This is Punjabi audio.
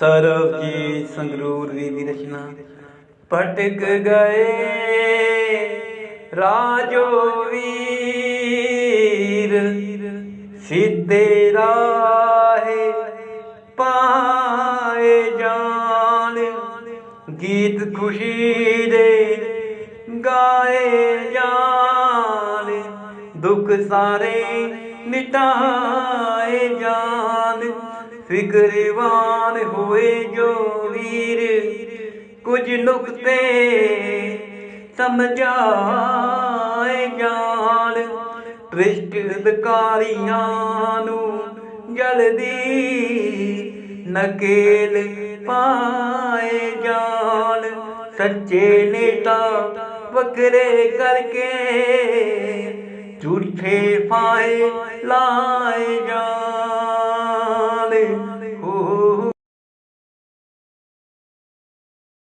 ਸਰਬਜੀਤ ਸੰਗਰੂਰ ਦੀ ਵੀ ਰਚਨਾ। ਭਟਕ ਗਏ ਰਾਜੋ ਵੀਰ, ਸਿੱਧੇ ਰਾਹੇ ਪਾਏ ਜਾਣ। ਗੀਤ ਖੁਸ਼ੀ ਦੇ ਗਾਏ ਜਾਣ। ਦੁੱਖ ਸਾਰੇ ਮਿਟਾਏ ਜਾਣ। ਫਿਕਰਵਾਨ ਹੋਏ ਜੋ ਵੀਰ, ਕੁਝ ਨੁਕਤੇ ਸਮਝਾਏ ਜਾਣ। ਭ੍ਰਿਸ਼ਟ ਨੂੰ ਜਲਦੀ ਨਕੇਲ ਪਾਏ ਜਾਣ। ਸੱਚੇ ਨੇਤਾ ਵਕਰੇ ਕਰਕੇ ਝੂਠੇ ਪਾਏ ਲਾਏ ਜਾਣ।